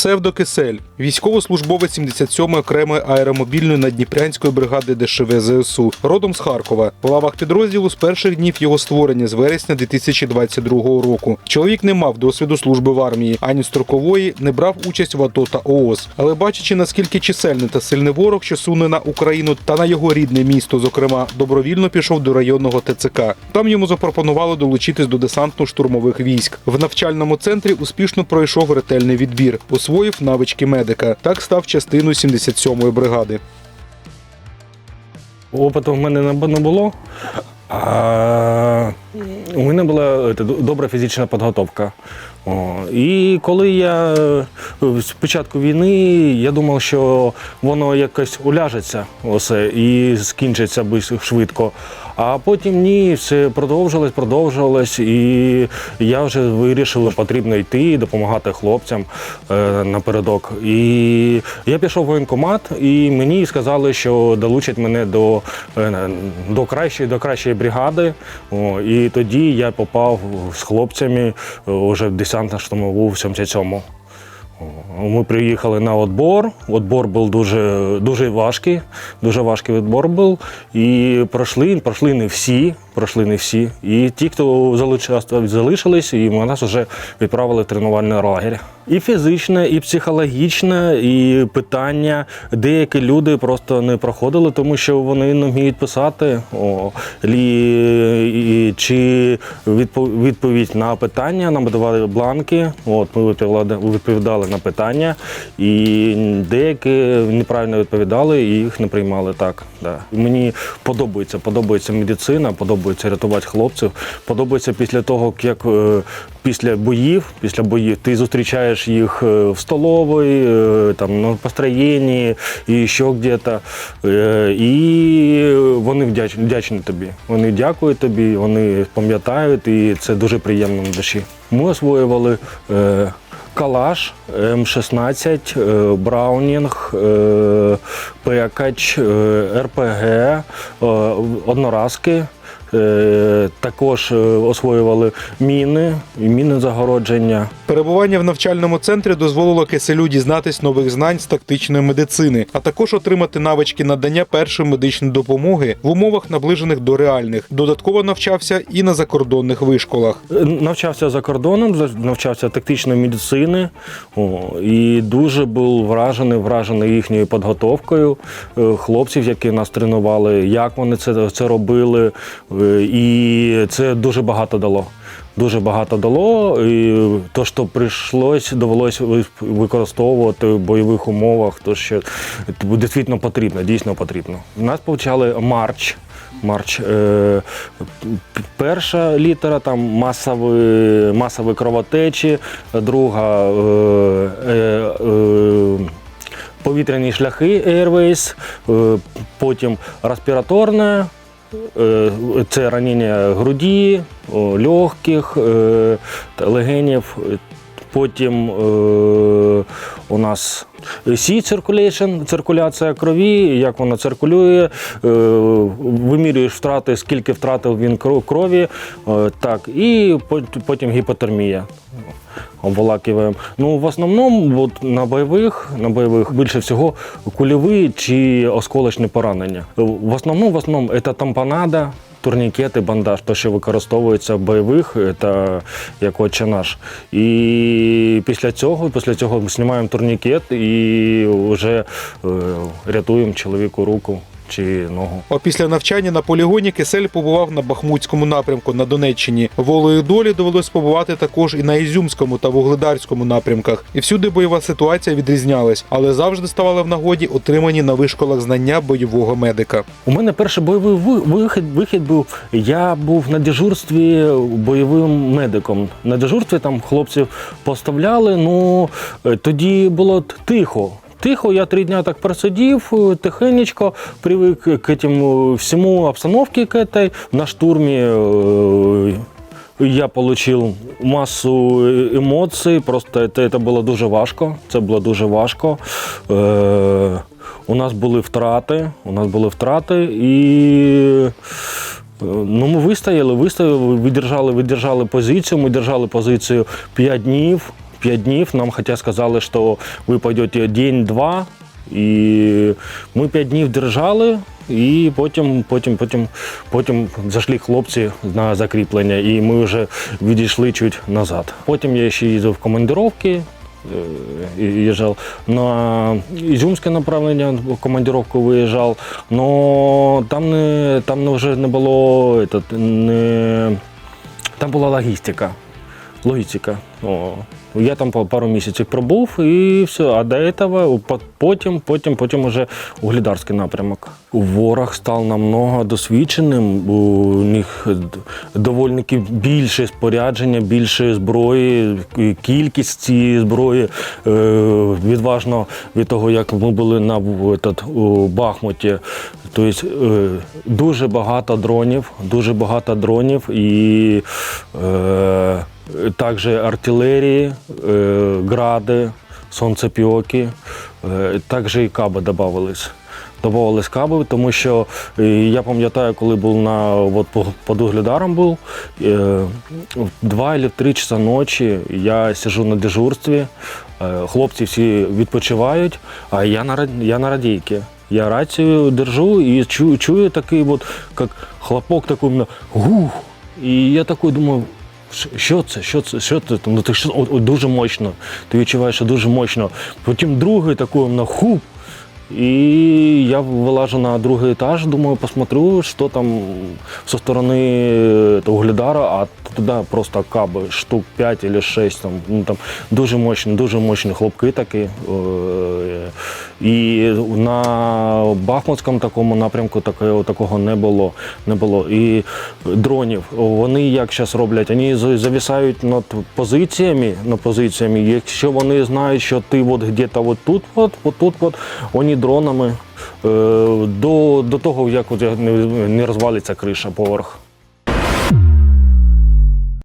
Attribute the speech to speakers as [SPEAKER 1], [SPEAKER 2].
[SPEAKER 1] Псевдокисель, військовослужбовець 77-ї окремої аеромобільної наддніпрянської бригади ДШВ ЗСУ, родом з Харкова. В лавах підрозділу з перших днів його створення з вересня 2022 року. Чоловік не мав досвіду служби в армії, ані строкової, не брав участь в АТО та ООС. Але бачачи наскільки чисельний та сильний ворог, що суне на Україну та на його рідне місто, зокрема, добровільно пішов до районного ТЦК. Там йому запропонували долучитись до десантно-штурмових військ. В навчальному центрі успішно пройшов ретельний відбір, освоїв навички медика. Так став частиною 77-ї бригади.
[SPEAKER 2] Опиту в мене не було. А у мене була е, добра фізична підготовка. О, і коли я е, з початку війни я думав, що воно якось уляжеться усе і скінчиться швидко. А потім ні, все продовжилось, продовжувалось, і я вже вирішив, що потрібно йти, допомагати хлопцям е, напередок. І я пішов в воєнкомат, і мені сказали, що долучать мене до, е, до кращої, до кращої бригади. О, і тоді я попав з хлопцями е, вже в десантно-штурмову в 77-му. Ми приїхали на відбор. Відбор був дуже, дуже важкий, дуже важкий відбор був. І пройшли, пройшли не всі, пройшли не всі. І ті, хто залишились, і нас вже відправили в тренувальний лагерь. І фізичне, і психологічне, і питання. Деякі люди просто не проходили, тому що вони не вміють писати. О, і, чи відповідь на питання, нам давали бланки. От ми відповідали на питання, і деякі неправильно відповідали, і їх не приймали так. Да. Мені подобається, подобається медицина, подобається рятувати хлопців. Подобається після того, як е, після боїв, після боїв ти зустрічаєш їх е, в столовій, е, там на построєнні і ще где-то. І вони вдячні, вдячні тобі. Вони дякують тобі, вони пам'ятають, і це дуже приємно на душі. Ми освоювали. Калаш, М16, е, Браунінг, Пекач, РПГ, одноразки. Е, Також е, освоювали міни, і міни загородження.
[SPEAKER 1] Перебування в навчальному центрі дозволило киселю дізнатись нових знань з тактичної медицини, а також отримати навички надання першої медичної допомоги в умовах наближених до реальних. Додатково навчався і на закордонних вишколах.
[SPEAKER 2] Е, Навчався за кордоном, навчався тактичної медицини о, і дуже був вражений, вражений їхньою підготовкою хлопців, які нас тренували, як вони це, це робили. Е, І це дуже багато дало. Дуже багато дало. І то, що прийшлось, довелося використовувати в бойових умовах, то що дійсно потрібно, дійсно потрібно. У нас почали марч. Марч. Е, перша літера там масові, масові кровотечі, друга е, повітряні шляхи Airways, потім респіраторне. Е, Це ранення груді, легких, е, легенів. Потім е, у нас Sea Circulation, циркуляція крові, як вона циркулює, е, вимірюєш втрати, скільки втратив він кро- крові, е, так, і потім гіпотермія. Обволакиваємо. Ну, в основному от, на бойових, на бойових більше всього кульові чи осколочні поранення. В основному, в основному це тампонада, турнікети, бандаж, то, що використовується в бойових, та як отче наш. І після цього, після цього ми знімаємо турнікет і вже е, рятуємо чоловіку руку чи ногу.
[SPEAKER 1] А після навчання на полігоні Кисель побував на Бахмутському напрямку на Донеччині. Волею долі довелось побувати також і на Ізюмському та Вугледарському напрямках. І всюди бойова ситуація відрізнялась, але завжди ставали в нагоді отримані на вишколах знання бойового медика.
[SPEAKER 2] У мене перший бойовий вихід, вихід був. Я був на дежурстві бойовим медиком. На дежурстві там хлопців поставляли. Ну е, тоді було тихо. Тихо, я три дня так просидів, е, тихенечко, привик к этому всьому обстановке к этой. На штурмі е, я отримав масу емоцій, просто це, це було дуже важко. Це було дуже важко. Е, у нас були втрати, у нас були втрати і. е, Ну, ми вистояли, вистояли, видержали, видержали позицію. Ми держали позицію 5 днів. 5 днів. Нам хоча сказали, що ви пойдете день-два. І ми 5 днів держали, і потім, потім, потім, потім зайшли хлопці на закріплення, і ми вже відійшли чуть назад. Потім я ще їздив в командировки, э, и. На Ізюмське направлення в командировку виїжджав, но там, не, там вже не було не, там була логістика. Логістика. О. Я там пару місяців пробув і все. А до этого по- потім, потім, потім уже угледарський напрямок. Ворог став намного досвідченим. У них д- доволі більше спорядження, більше зброї, кількість цієї зброї е, відважно від того, як ми були на у Бахмуті. Тобто е, дуже багато дронів, дуже багато дронів і е, також артилерії, е, гради, сонцепіоки, е, також і каби додавались. Добавились каби, тому що я пам'ятаю, коли був на от, по- під Угледаром був, два або три часа ночі я сижу на дежурстві, хлопці всі відпочивають, а я на, я на радійці. Я рацію держу і чую, чую такий, от, як хлопок такий, гух. І я такий думаю, «Ш- що це? Що це? Що це? Ну, ти що, дуже мощно. Ти відчуваєш, що дуже мощно. Потім другий такий на хуп. І я вилажу на другий етаж, думаю, посмотрю, що там со сторони е, Угледара, а туди просто каби, штук 5 або 6. Там, ну, там дуже мощні, дуже мощні хлопки такі. І на Бахмутському такому напрямку такого, такого не було. Не було. І дронів, вони як зараз роблять, вони за- зависають над позиціями, над позиціями. Якщо вони знають, що ти от где-то от тут, от, от тут, от, вони дронами е, до, до того, як не розвалиться криша, поверх.